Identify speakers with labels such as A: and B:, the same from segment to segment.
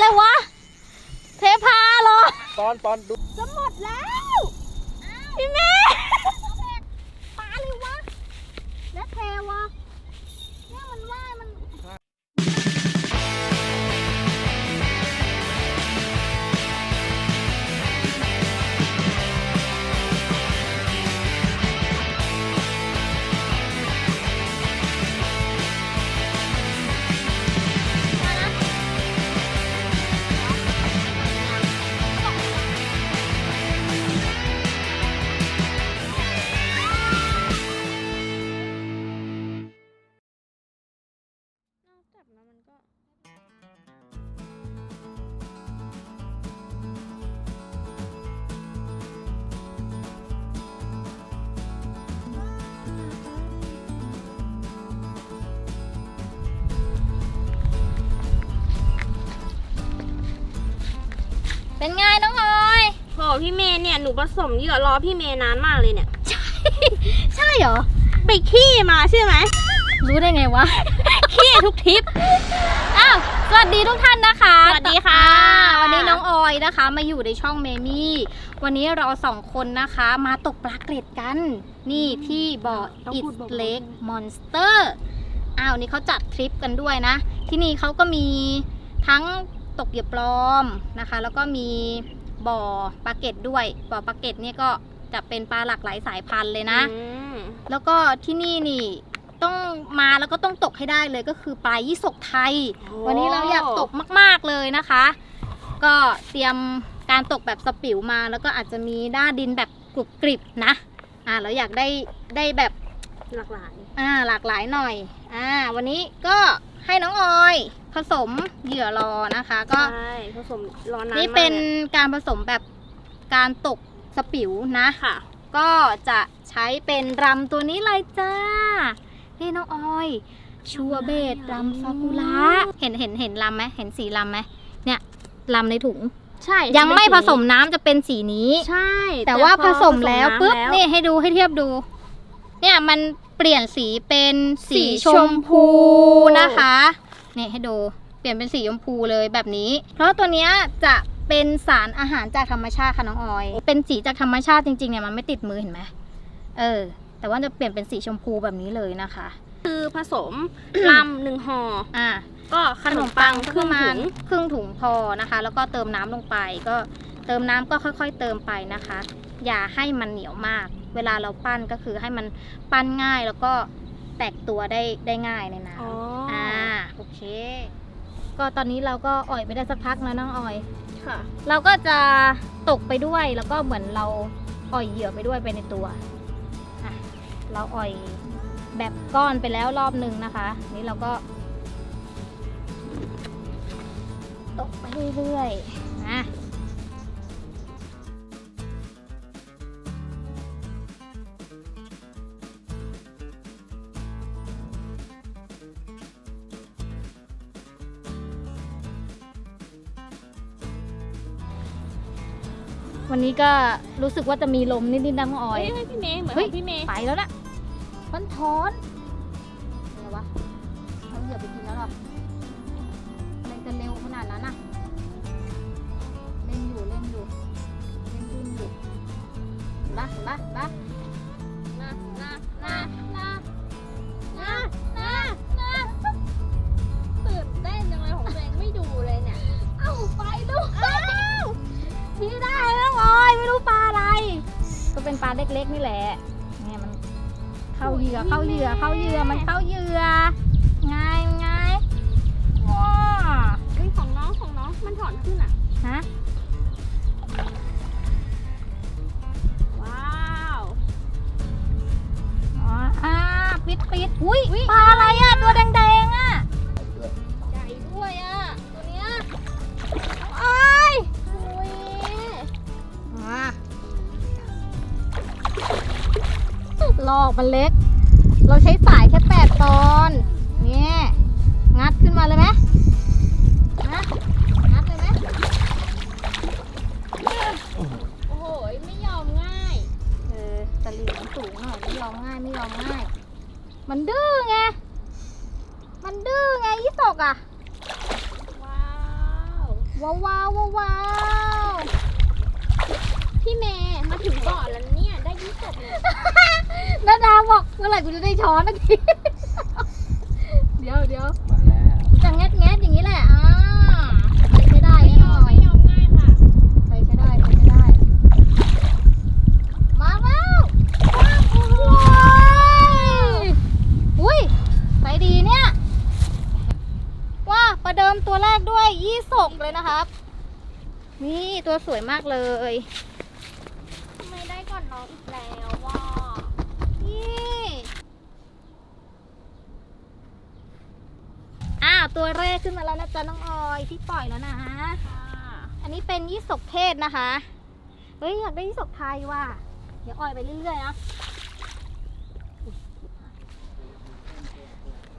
A: อะไรวะ เทพาเหรอ
B: ตอนตอนดู
A: จะหมดแล้ว พี่เม ก็เป็นไงน้องออย
C: โหพี่เมย์เนี่ย หนูผสมเหยื่อรอพี่เมย์นานมากเลยเนี่ย
A: ใช่เหรอ
C: ไปขี้มาใช่ไหม
A: รู้ได้ไงวะ
C: ขี้ ทุกทริป
A: อ้าว สวัสดีทุกท่านนะคะ
C: สวัสดีค่ะ
A: อ่าวันนี้น้องออยนะคะ มาอยู่ในช่องเมมี่ วันนี้เราสองคนนะคะ มาตกปลาเกร็ดกัน นี่ที่บ่อ It's Lake Monster อ้าวนี่เขาจัดทริปกันด้วยนะ ที่นี่เขาก็มีทั้งตกเหยื่อปลอมนะคะ แล้วก็มีบ่อปลาเกร็ดด้วย บ่อปลาเกร็ดเนี่ยก็จะเป็นปลาหลากหลายสายพันธุ์เลยนะ
C: อืม
A: แล้วก็ที่นี่นี่ ต้องมาแล้วก็ต้องตกให้ได้เลยก็คือปลายี่สกไทย วันนี้เราอยากตกมาก ๆเลยนะคะ ก็เตรียมการตกแบบสปิวมาแล้วก็อาจจะมีด้านดินแบบกรุบกริบนะอ่าเราอยากได้ได้แบบ
C: หลากหลาย
A: อ่าหลากหลายหน่อยอ่าวันนี้ก็ให้น้องออย ผสมเหยื่อรอนะคะ ก็
C: ใช่ผสมรอนาน
A: นี่
C: มาก
A: เป็น
C: ลย
A: การผสมแบบการตกสปิวนะ
C: ค่ะ
A: ก็จะใช้เป็นรำตัวนี้เลยจ้า นี่น้องออย ชัวเบตรำซากุระเห็นเห็นเห็นลำไหมเห็นสีลำไหมเนี่ยลำในถุง
C: ใช่
A: ยังไม่
C: เป็น
A: ผ
C: สี
A: สมน้ำจะเป็นสีนี้
C: ใช่
A: แต่ว่า
C: พ
A: ผ
C: อ
A: สมแล้ว
C: น้ำ
A: ปุ๊บ
C: แล้ว
A: นี่ให้ดูให้เทียบดู เนี่ยมันเปลี่ยนสีเป็นสี
C: สี
A: ช
C: ช
A: ม
C: มพู
A: พูนะคะเนี่ยให้ดูเปลี่ยนเป็นสีชมพูเลยแบบนี้ เพราะตัวเนี้ยจะเป็นสารอาหารจากธรรมชาติค่ะน้องออย เป็นสีจากธรรมชาติจริงๆเนี่ยมันไม่ติดมือเห็นไหมเออ แต่ว่าจะเปลี่ยนเป็นสีชมพูแบบนี้เลยนะคะ
C: คือผสม ลำหนึ่งห่อ
A: อ่า
C: ก็ขนมปังครึ่ง
A: ประมา
C: ถุ
A: ณ
C: ง
A: ครึ่งถุงพอนะคะ แล้วก็เติมน้ำลงไป ก็เติมน้ำก็ค่อยๆ เติมไปนะคะ อย่าให้มันเหนียวมาก เวลาเราปั้นก็คือให้มันปั้นง่ายแล้วก็แตกตัวได้ได้ง่ายในน้
C: อ๋อำ
A: อ่าโอเค ก็ตอนนี้เราก็อ่อยไปได้สักพักแล้วน้องออย
C: ค่ะ
A: เราก็จะตกไปด้วยแล้วก็เหมือนเราอ่อยเหยื่อไปด้วยไปในตัวอะ เราอ่อยแบบก้อนไปแล้วรอบหนึ่งนะคะ นี่เราก็ตกไปเรื่อยๆนะวันนี้ก็รู้สึกว่าจะมีลมนิดๆนะน้องออ
C: เฮ้
A: ย
C: ยให้พี่เมย์เหมือน
A: เฮ้
C: ข
A: ย
C: องพี่เมย์
A: ไปแล้วนะ มันถอนอะไรวะเอาเหยื่อไปกินแล้วหรออะไรจะเร็วขนาดนั้นอะเล่นอยู่เล่นอยู่เล่นดิ้นอยู่เห็นปะเห็นปะเห็นปะ
C: นะนะ
A: นะนะนะนะนะ
C: ตื่นเต้นจังเลยของตัวเองไม่ดูเลยเนี่ย
A: เอ้าไปลูกอ้าวพี่ได้แล้วออยไม่รู้ปลาอะไร ก็เป็นปลาเล็กๆนี่แหละเนี่ยมัน เข้าเหยื่อเข้าเหยื่อเข้าเหยื่อมันเข้าเหยื่อไงไงว้า
C: เฮ้ยของน้องของน้องมันถอนขึ้นอะ
A: ฮะ
C: ว้าว
A: อ๋ออ่าปิดปิดอุ้ยปลาอะไรอะตัวแดง ลอกมันเล็ก เราใช้สายแค่แปดตอนเนี่ยงัดขึ้นมาเลยไหมฮะงัดเลยไหม
C: โอ้โหไม่ยอมง่าย
A: เออตะหลิวมันสูงหน่อยไม่ยอมง่ายไม่ยอมง่าย มันดื้อไงมันดื้อไงยี่สกอะ
C: ว้าว
A: ว้าวว้าวว้าวว้าว
C: พี่เมย์มาถึงก่อนแล้วเนี่ยได้ยี่สิบเลย
A: นาดาบอกเมื่อไหร่กูจะได้ช้อนนาทีเดี๋ยวเดี๋ยว
B: มาแล้ว
A: จะแงดแงดอย่างนี้แหละอ่าไปใช้ได้
C: ไม่
A: แน่
C: ย
A: น
C: อ
A: อ
C: ม
A: น
C: ไม่ยอมง่ายค่ะ
A: ไปใช้ได้ไปใช้ได้ มาแล้วว้าวโอ้โหอุ้ยไปดีเนี่ยว่าประเดิมตัวแรกด้วยยี่สกเลยนะครับ นี่ตัวสวยมากเลย
C: ทำไมได้ก่อนน้องอีกแล้วว่า
A: นี่อ้าว ตัวแรกขึ้นมาแล้วนะจ๊ะน้องออยที่ปล่อยแล้วนะ
C: ค่ะ
A: อันนี้เป็นยี่สกเทศนะคะเฮ้ยอยากได้ยี่สกไทยว่ะเดี๋ยวออยไปเรื่อยๆนะ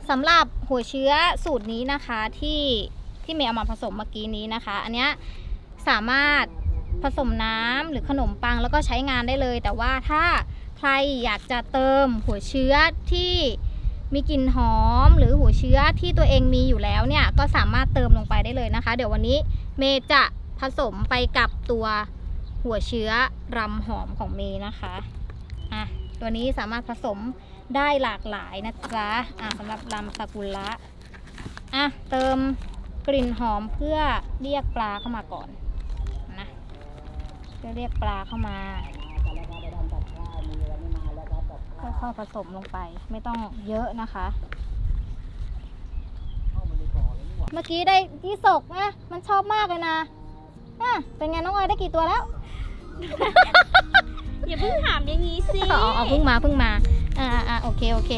A: สำหรับหัวเชื้อสูตรนี้นะคะที่ที่เมย์เอามาผสมเมื่อกี้นี้นะคะ อันเนี้ยสามารถผสมน้ำหรือขนมปังแล้วก็ใช้งานได้เลย แต่ว่าถ้าใครอยากจะเติมหัวเชื้อที่ มีกลิ่นหอมหรือหัวเชื้อที่ตัวเองมีอยู่แล้วเนี่ยก็สามารถเติมลงไปได้เลยนะคะ เดี๋ยววันนี้เมย์จะผสมไปกับตัวหัวเชื้อรำหอมของเมย์นะคะอะตัวนี้สามารถผสมได้หลากหลายนะจ๊ะอะสำหรับรำซากุระอะเติมกลิ่นหอมเพื่อเรียกปลาเข้ามาก่อนนะเพื่อเรียกปลาเข้ามา ค่อยๆผสมลงไป ไม่ต้องเยอะนะคะ เมื่อกี้ได้ยี่สกนะมันชอบมากเลยนะอะเป็นไงน้องออยได้กี่ตัวแล้ว
C: อย่าเพิ่งถามอย่างนี้สิ
A: อ๋ออ๋อเพิ่งมาเพิ่งมา อ่าอ่าอ่าโอเคโอเค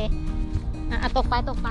A: อะอะตกไปตก
C: ไป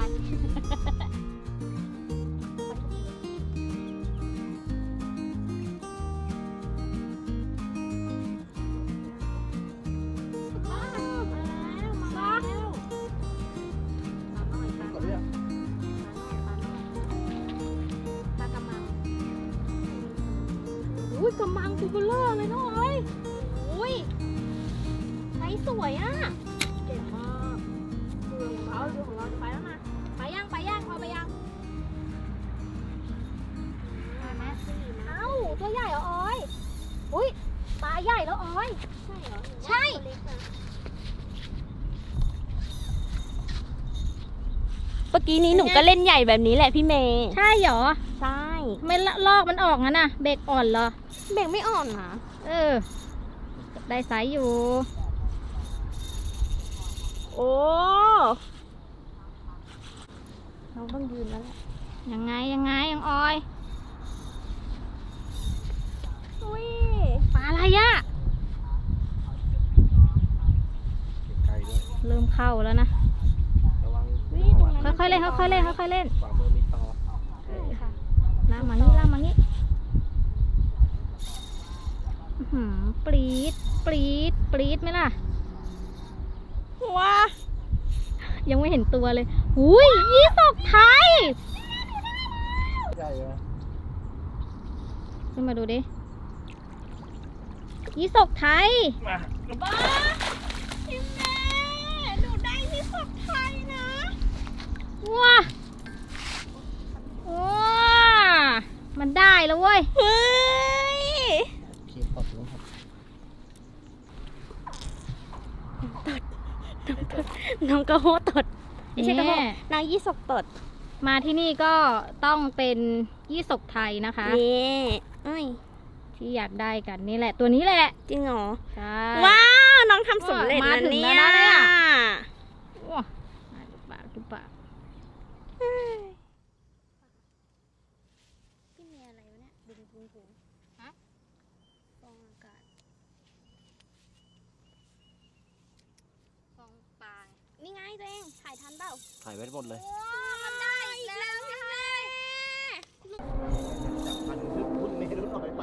A: ใหญ่แล้วออย
C: ใช่เหรอ
A: ใช่
C: ตัวเล็กนะเมื่อกี้นี้หนูก็เล่นใหญ่แบบนี้แหละพี่เมย์
A: ใช่เหรอ
C: ใช่
A: ไม่ละลอกมันออกงั้นน่ะ เบรกอ่อนเหรอ
C: เบ่งไม่อ่อนนะ
A: เออ ได้ไซส์อยู่
C: โอ้เราต้องยืนแล้วแหละ
A: ยังไงยังไงยังออย
C: อุ้ย
A: ปลา อะไรอะ
B: ไกลด้วย
A: เริ่มเข้าแล้วนะ
B: ระวัง
C: นี่ตรงนั้น
A: ค่อยๆเล่นค่อยๆเล่นค่อยๆเล่น
B: ขวามือมีต่อ
C: ค่ะ
A: ลากมางี้ลากมางี้อื้อหือปรี๊ดปรี๊ดปรี๊ดไหมล่ะ
C: ว้า
A: ยังไม่เห็นตัวเลยอุ้ยยี่สกไทย
B: ใหญ่ไหม
A: ขึ้นมาดูดิ ยี่สกไทย
B: มา
C: บ้าพี่แม่หนูได้ที่สดไทยนะ
A: ว้าว้ามันได้แล้วเว้ย
C: เฮ้ย
B: เคียบตดลงครับ
C: น้องกระโหตดไม่ใช่กระโห
A: แน่
C: นางยี่สกตด
A: มาที่นี่ก็ต้องเป็นยี่สกไทยนะคะ
C: นี่เอ้ย
A: ที่อยากได้กันนี่แหละ ตัวนี้แหละ
C: จริงเหรอ
A: ใช่
C: ว้าวน้องทำสำเร็จ
A: มา
C: นะ
A: ถึง
C: เนี่
A: แล้ว
C: ย
A: นะเนี่ย ว้าดูปากดูปาก
C: พี่มีอะไรวะเนี่ยดึงพุงพุง
A: ฮะ
C: ฟองอากาศ
A: ฟองปลา
C: นี่ไงตัวเองถ่ายทันเปล่า
B: ถ่ายไว้หมดเลย
C: มันได้อีกแล้วพี่แม่
B: จับพันขึ้นพุ่นเมรุนหน่อยไป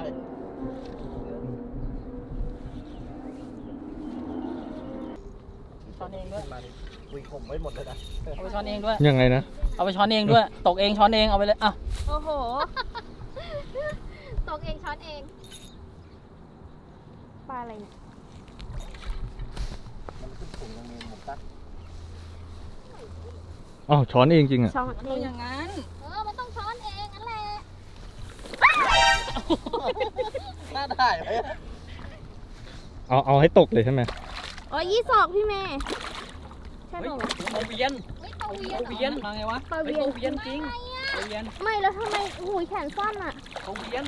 D: ช้อนเองด้วย
B: มาดิ คุยข่มไว้หมดเลยนะ
D: เอาไปช้อนเองด้วย
E: ยังไงนะ
D: เอาไปช้อนเองด้วย ตกเองช้อนเองเอาไปเลยอะ
C: โอ้โห
A: ตกเองช้อนเอง
C: ปลาอะไรเนี่ย
B: มันขึ้นถุงยังมีหมกตัก
E: อ้าวช้อนเองจริงอะ
C: ช่อง
D: มันต้องอย่างนั้น
A: เออ มันต้องช้อนเองนั่นแหละ
B: น่าถ่ายไหม
E: เอาเอาให้ตกเลยใช่ไหม
C: อ๋อยี่สอกพี่เมย์ใช่
D: เฮ้ย
C: ป่าวะ
D: ปลาเวียน
A: ไม่เตาเวีย
D: ป
A: น
D: ลาเวียนมาไงวะ
C: ปลาเวี
D: เฮ้
C: ยน
D: ยปลาเวียนจริงปลาเวียน
C: ไม่แล้วทำไมโอ้ยแขนสั้นอะ
D: ปลาเวียน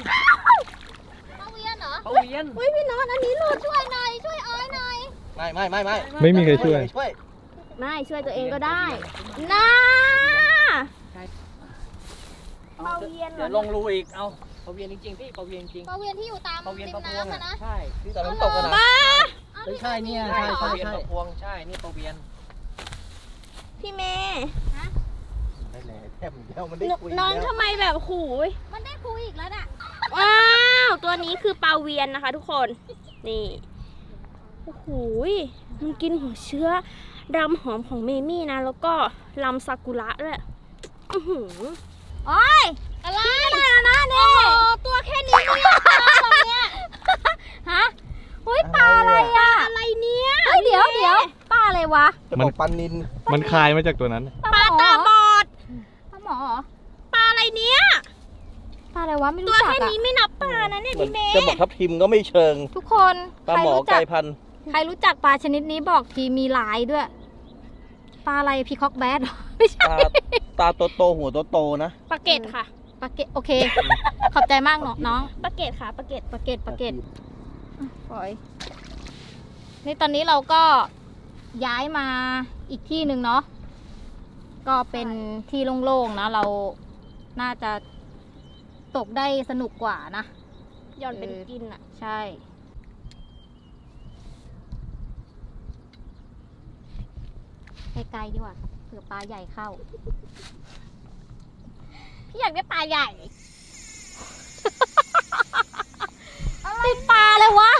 A: เตาเวียนเหรอ
D: ปลาเวียน
C: เฮ้ยพี่น็อตอันนี้หลุด
A: ช่วยหน่อยช่วยอ้อยหน่อย
B: ไม่ไม่ไม่ไม่
E: ไม่มีใครช่วย
B: ช่วย
C: ไม่ช่วยตัวเองก็ได้น่าปลาเวียนเหรอ
D: เดี๋ยวลงรูอีก เอาปลาเวียนจริงๆพี่ปลาเวียนจริง
A: เตาเวียนที่อยู่ตาม
D: ปลาเวียน
A: ริ
D: ปลามพวง
A: น้ำอะ
D: อะ
A: นะ
D: ใช่
B: ที่ตอนน้ำตกกันนะ
C: บ้า
B: ไม่ใช่เนี่ย
D: ใช่
B: ใช่
D: ปลา
B: ใช่
D: เวียน
B: ใช่
D: ปลาพวงใช่ นี่ปลาเวียน
C: พี่เมย์
B: ได้เลยแทบเดียวมันได้คุย
C: น้อง
B: แล้ว
C: ทำไมแบบหูย
A: มันได้คุยอีกแล้วน่ะ
C: ว้าว ตัวนี้คือปลาเวียนนะคะ ทุกคน นี่โอ้โหยมันกินหัวเชื้อรำหอมของเมมี่นะ แล้วก็ลำซากุระด้วยอื้อหือ
A: โอ้ยอะไรได้แล้วนะนี่ตัวแค่นี้เนี่ยปลาอะไรเนี่ยฮะเฮ้ยปลาอะไรอะ
C: อะไรเนี่ย
A: เฮ้ยเดี๋ยวเดี๋ยวปลา อะไรวะ
B: จะบอกปันนิน
E: มันคลายมาจากตัวนั้น
C: ปลาตาบอด
A: ปลาหมอเหรอ
C: ปลาอะไรเนี่ย
A: ปลาอะไรวะไม่
C: ตั
A: รู้
C: ว
A: จัก
C: แค่
A: อะ
C: นี้ไม่นับปลานะเนี่ย
B: เหมือน
C: พี่เมย์
B: จะบอกทับทิมก็ไม่เชิง
A: ทุกคน
B: ปลา
A: ใคร
B: หมอ
A: รู้
B: ไก่
A: จัก
B: พันธุ์
A: ใครรู้จักปลาชนิดนี้บอกทีมีลายด้วย ปลาอะไรพีคอกแบดเหรอไม่ใช่
B: ตาตาโตโตๆหัวโตโตๆนะ
C: ปลาเกตค่ะ
A: ปลาเกตโอเค ขอบใจมากเนาะน้อง
C: ปลาเกตค่ะปลาเกต
A: ปลาเกตปลาเกต ปล่อย นี่ตอนนี้เราก็ ย้ายมาอีกที่หนึ่งเนาะก็เป็นที่โล่งๆนะเราน่าจะตกได้สนุกกว่านะ
C: ย้อนเป็น
A: เออ
C: กินอะ
A: ใช่ ไกลๆดีกว่าเผื่อปลาใหญ่เข้า พี่อยากได้ปลาใหญ่ติดปลาเลยวะ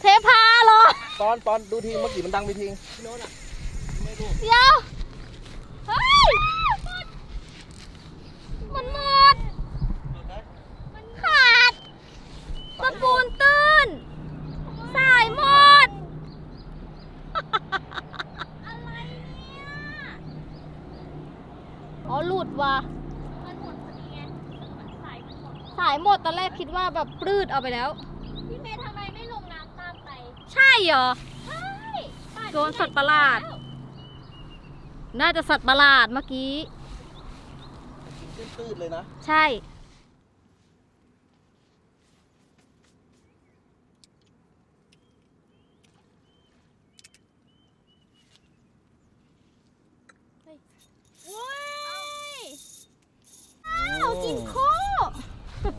A: เทพาเหรอ
B: ตอนตอนดูทีเมื่อกี้มันดังไปที
A: เดี๋ยวเฮ้ยมันหมด มันขาดตะปูนตื้น สายหมด อะไรเนี่ยอ๋อหลุดว่ะ
C: มันหมดพอดีไงสายมันหมด
A: สายหมดตอนแรกคิดว่าแบบปลืดเอาไปแล้ว
C: เห
A: รอ
C: ใช่ป่า
A: โดนสัตว์ประหลาด น่าจะสัตว์ประหลาดเมื่อกี้
B: ตื้นๆเลยนะ
A: ใช่
C: ว้าย
A: เอากินโค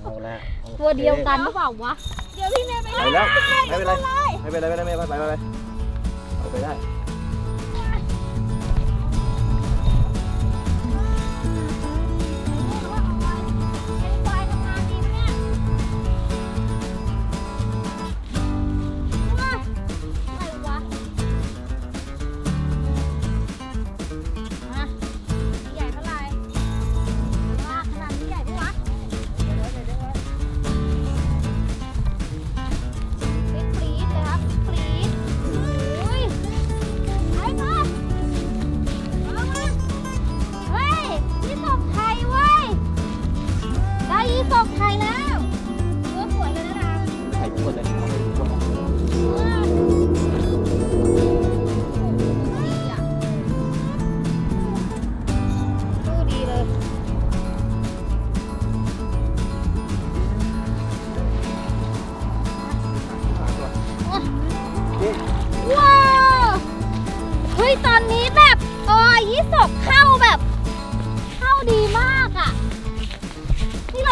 B: เอาละ
A: ตัวเดียวกันหรือเปล่าวะ
C: เดี๋ยวพี่เมย์ไป
B: ไปแล้วไม่เป็นไร ไม่เป็นไรไม่เป็นไรไม่เป็นไรไปไปไปเอาไปได้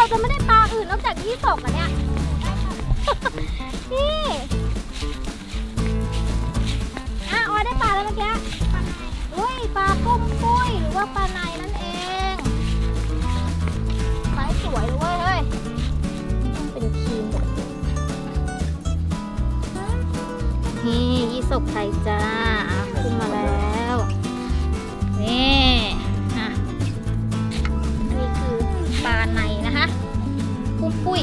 A: เราจะไม่ได้ปลาอื่นนอกจากยี่สกอะเนี่ย นี่อะออได้ปลาแล้วเมื่อกี้อุ้ยปลากุ้มปุ้ยหรือว่าปลาในนั่นเองไซส์สวยเลยเฮ้ยต้องเป็นคีมนี่ยี่สกไทยจ้าขึ้นมาแล้ว นี่ ปุ้ย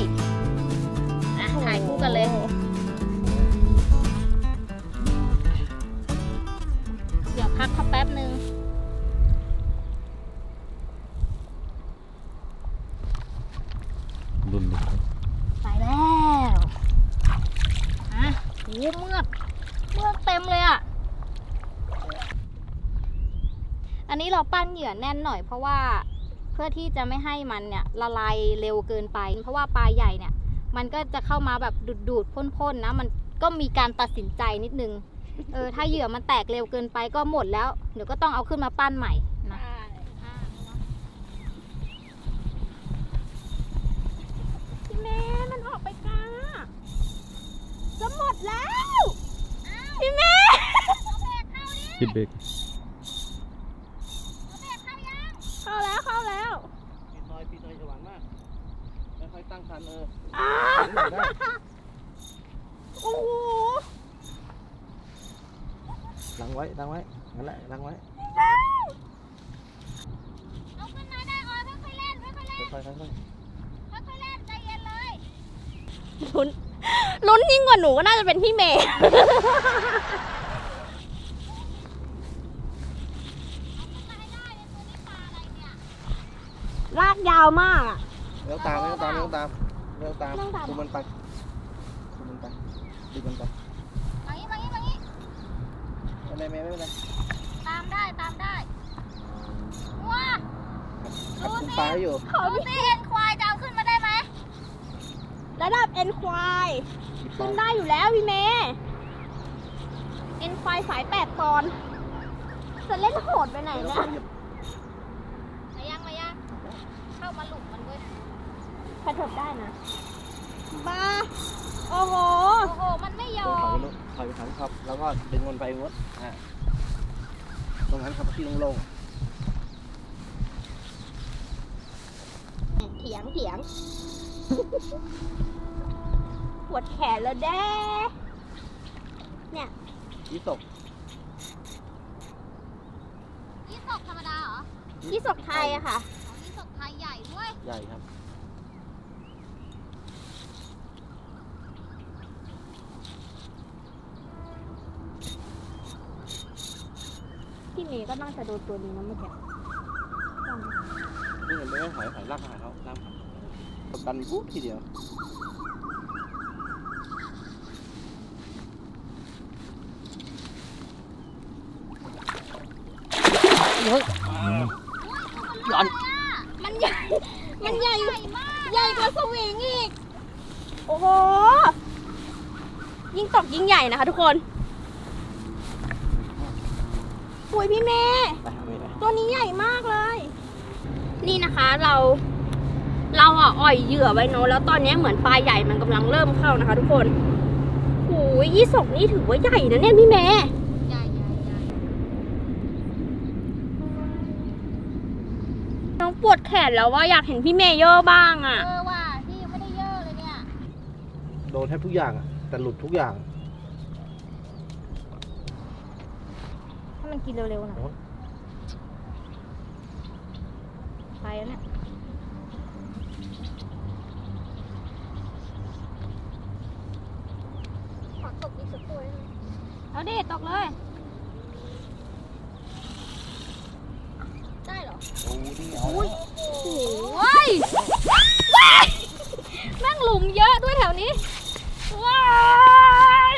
A: ถ่ายคู่กันเลย เดี๋ยวพักเขาแป๊บนึง
E: รุนเลย
A: ไปแล้วอะโอ้เมือกเมือกเต็มเลยอะ อันนี้เราปั้นเหยื่อแน่นหน่อยเพราะว่า พื่อที่จะไม่ให้มันเนี่ยละลายเร็วเกินไป เพราะว่าปลาใหญ่เนี่ยมันก็จะเข้ามาแบบดูดดูดๆพ่นๆนะ มันก็มีการตัดสินใจนิดนึงเออถ้าเหยื่อมันแตกเร็วเกินไปก็หมดแล้วเดี๋ยวก็ต้องเอาขึ้นมาปั้นใหม่นะ
C: พี่เมย์มันออกไปกลางอะจะหมดแล้วพี่เมย์
E: ปิดเบรก
C: เข้าแล้วเข้าแล้ว
B: ปีนหน่อยปีนหน่อยจะหวังมากค่อยๆตั้งคันเออ
C: อ้า
B: ได้
C: โอ้โห
B: ดังไว้ดังไว้นั่นแหละดังไว้
A: เอาขึ้นมาได้ออยค่อยๆเล่นค่อยๆเล่น
B: ค่อยๆค่อย
A: ค่อยๆเล่นใจเย็นเลย
C: ลุ้น ลุ้นยิ่งกว่าหนูก็น่าจะเป็นพี่เมย์ ลากยาวมากอะ
B: ๆไม่ต้องตามไม่ต้องตามไม่ต้องตามไม่ต้องตาม
C: ไม่ต้องตาม
B: คุมมันไปคุมมันไปดึงมันไป
A: มางี้มางี้มางี้
B: ไม่เป็นไรไม่เป็นไร
A: ตามได้ตามได้ว้า
B: ขัดคุมปลาให้อยู่
C: ขอ
A: ดูสิเอ็นควายจะเอาขึ้นมาได้ไหม
C: ระดับเอ็นควาย ขึ้นได้อยู่แล้วพี่เมย์เอ็นควายสายแปดตอน จะเล่นโหดไปไหน
B: ไม่
C: เนี่
B: ต้อง
C: ย
B: เหยียบ
A: มายังมายังเข้ามาหลุมมันด้วย
C: กระเถิบได้นะบ้าโอ้โห
A: โอ้โห มันไม่ย
B: เดี๋
A: อ
B: ยวถอย
A: ม
B: ไปนู้นถอยไปทางครับ แล้วก็ดึงมันไปงดอ่าตรงนั้นครับที่โล่ง
C: เถียงเถียง ปวดแขนแล้วแด้
B: ๆยี่สก
A: ยี่สกธรรมดาเหรอ
C: ที่ศกไทยอะค่ะ
A: ของยี่สกไทยใหญ่ด้วย
B: ใหญ่ครับ
C: พี่เมย์ก็น่าจะโดนตัวนี้นะเมื่อกี้
B: นี่เห็นไหมไม่ถอยถอยลากมาหาเขาลากมากดดันปุ๊บทีเดียว
C: มันใหญ่ มันใหญ่ ใหญ่กว่าสวิงอีก โอ้โห ยิ่งตกยิ่งใหญ่นะคะทุกคนปุยพี่เมย์
B: ไปเอาไปไป
C: ตัวนี้ใหญ่มากเลย นี่นะคะเราเราอะอ่อยเหยื่อไว้เนอะแล้วตอนนี้เหมือนปลาใหญ่มันกำลังเริ่มเข้านะคะ ทุกคนโอ้ยยี่สกนี่ถือว่าใหญ่นะเนี่ยพี่เมย์
A: ใหญ่ใหญ่ใหญ่
C: น้องปวดแขนแล้วว่าอยากเห็นพี่เมย์เยอะบ้างอะ
A: เออว่ะพี่ยังไม่ได้เยอะเลยเนี่ย
B: โดนแทบทุกอย่างอะแต่หลุดทุกอย่าง
A: ให้มันกินเร็วๆหน่อย
B: โอ้ย
A: ไปแล้วเนี่ย
C: ขอตกอีกสักตัวได้ไหม
A: เอาดิตกเลย
C: ได้เหรอ
B: โอ้นี่เอา
A: โอ้ยว้ายแม่งหลุมเยอะด้วยแถวนี้ ว้าย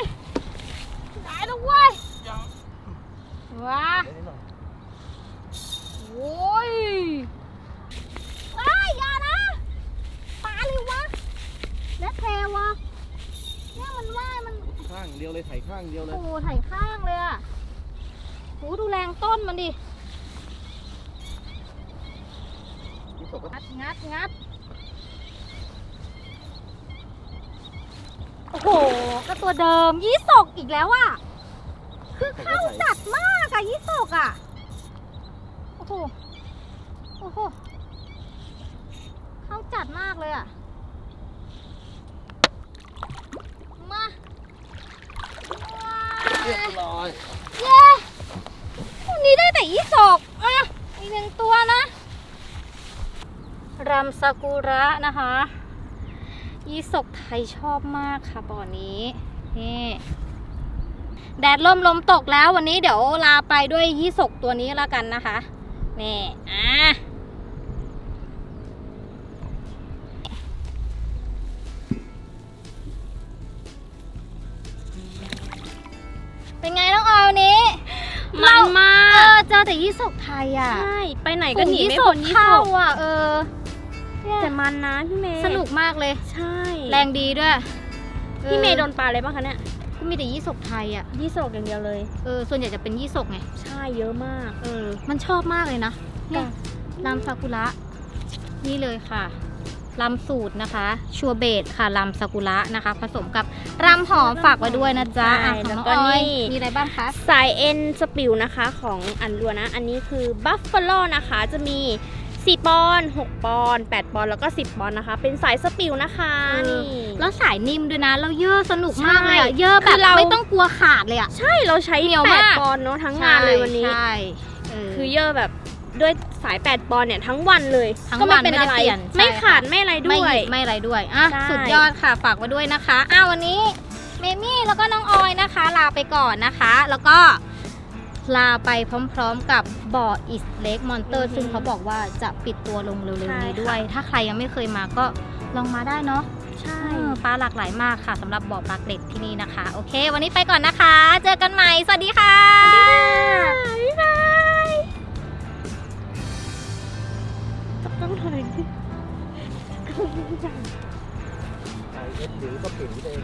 A: ตายแล้วเว้ยว้า
B: เดี๋ยวนิดหน่อย
A: โอ้ยว้ายอย่านะปลาเลยวะ และแพรวะ เนี่ยมันว่ายมัน
B: ข้างเดียวเลยไถข้างเดียวเลย
A: โอ้โหไถ่ข้างเลยอะโหดูแรงต้นมันดิ
B: ยี่สกก็
A: งัดงัดงัด โอ้โห ก็ตัวเดิมยี่สกอีกแล้วอะคือเข้าจัดมากอะยี่สกอะโอ้โห โอ้โห เข้าจัดมากเลยอะมา
B: เรียบร้อย
A: เย้วันนี้ได้แต่ยี่สกอะอีกหนึ่งตัวนะรำซากุระนะคะยี่สกไทยชอบมากค่ะบ่อนี้นี่แดดล่มลมตกแล้ววันนี้เดี๋ยวลาไปด้วยยี่สกตัวนี้แล้วกันนะคะ นี่ อะ
C: มันมา
A: เอกอเจอแต่ยี่สกไทยอะ
C: ใช่ ไปไหนก็
A: ฝูง
C: หนี
A: ยี่
C: ไม่
A: ส
C: พ้
A: ก
C: นยี่
A: เข้า
C: สก
A: อะเออเนี่ย
C: แต่มันนะพี่เมย์
A: สนุกมากเลย
C: ใช่
A: แรงดีด้วย
C: พี่เมย์โด
A: ออน
C: ปลาอะไรบ้างคะเนี่ย
A: ก็มีแต่ยี่สกไทยอะ
C: ยี่สกอย่างเดียวเลย
A: เออ ส่วนใหญ่จะเป็นยี่สกไง
C: ใช่เยอะมาก
A: เออ มันชอบมากเลยนะเนี่ยลำซากุระ นี่เลยค่ะ ลำสูตรนะคะ ชัวเบตค่ะลำซากุระนะคะ ผสมกับรำหอมฝากไว้ด้วยนะจ๊ะ
C: ใช่
A: อะของ
C: แล้ว
A: น้อง
C: ก็
A: ออย
C: นี่
A: มีอะไรบ้างคะ
C: สายเอ็นสปิวนะคะของอันรัวนะ อันนี้คือบัฟฟาโลนะคะจะมี 4 ปอนด์6ปอนด์8ปอนด์แล้วก็ 10 ปอนด์นะคะ เป็นสายสปิวนะคะ
A: เออ
C: นี่
A: แล้วสายนิ่มด้วยนะ เราเยอะสนุกมากเลยอะ
C: ใช่
A: เยอะแบ
C: คื
A: บ
C: อเรา
A: ไม่ต้องกลัวขาดเลยอะ
C: ใช่เราใช้
A: เหนียวมาก
C: 8ปอนด์เนาะทั้งงานเลยวันนี้
A: ใช่เออ
C: คือเยอะแบบ ด้วยสาย8ปอนด์เนี่ยทั้งวันเลย
A: ทั้ง
C: ก็
A: วั
C: ไม่
A: น
C: เป็น
A: ไม่ได้
C: อะไร
A: เปลี่ยน
C: ไม่
A: ใช่
C: ขาด
A: ค่ะ
C: ไม่อะไร
A: ไม่
C: ด้วย
A: หยิบไม่อะไรด้วยอะ
C: ใช่
A: สุดยอดค่ะฝากไว้ด้วยนะคะอ้าววันนี้เมมี่แล้วก็น้องออยนะคะ ลาไปก่อนนะคะ แล้วก็ลาไปพร้อมๆกับบ่ออิสเล็กมอนเตอร์ซึ่งเขาบอกว่าจะปิดตัวลงเร็วๆนี้ด้วย ถ้าใครยังไม่เคยมาก็ลองมาได้เนาะ
C: ใช่
A: เออปลาหลากหลายมากค่ะสำหรับบ่อปลาเกร็ดที่นี่นะคะ โอเค วันนี้ไปก่อนนะคะ เจอกันใหม่สวัสดีค่ะ
C: บ๊ายบาย ต้องถอย
B: ไอเอสถือก็ปิ่นเอง